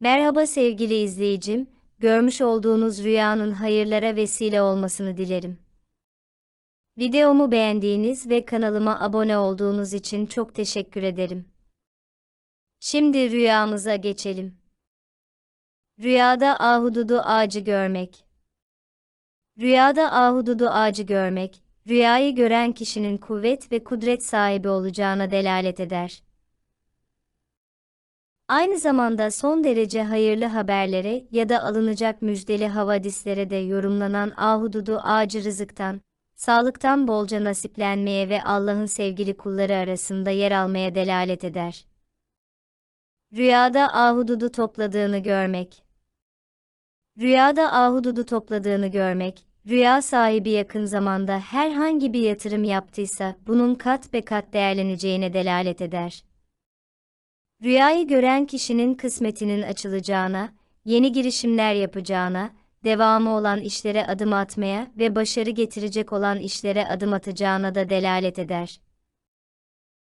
Merhaba sevgili izleyicim, görmüş olduğunuz rüyanın hayırlara vesile olmasını dilerim. Videomu beğendiğiniz ve kanalıma abone olduğunuz için çok teşekkür ederim. Şimdi rüyamıza geçelim. Rüyada ahududu ağacı görmek. Rüyada ahududu ağacı görmek, rüyayı gören kişinin kuvvet ve kudret sahibi olacağına delalet eder. Aynı zamanda son derece hayırlı haberlere ya da alınacak müjdeli havadislere de yorumlanan ahududu ağacı rızıktan, sağlıktan bolca nasiplenmeye ve Allah'ın sevgili kulları arasında yer almaya delalet eder. Rüyada ahududu topladığını görmek. Rüyada ahududu topladığını görmek, rüya sahibi yakın zamanda herhangi bir yatırım yaptıysa bunun kat be kat değerleneceğine delalet eder. Rüyayı gören kişinin kısmetinin açılacağına, yeni girişimler yapacağına, devamı olan işlere adım atmaya ve başarı getirecek olan işlere adım atacağına da delalet eder.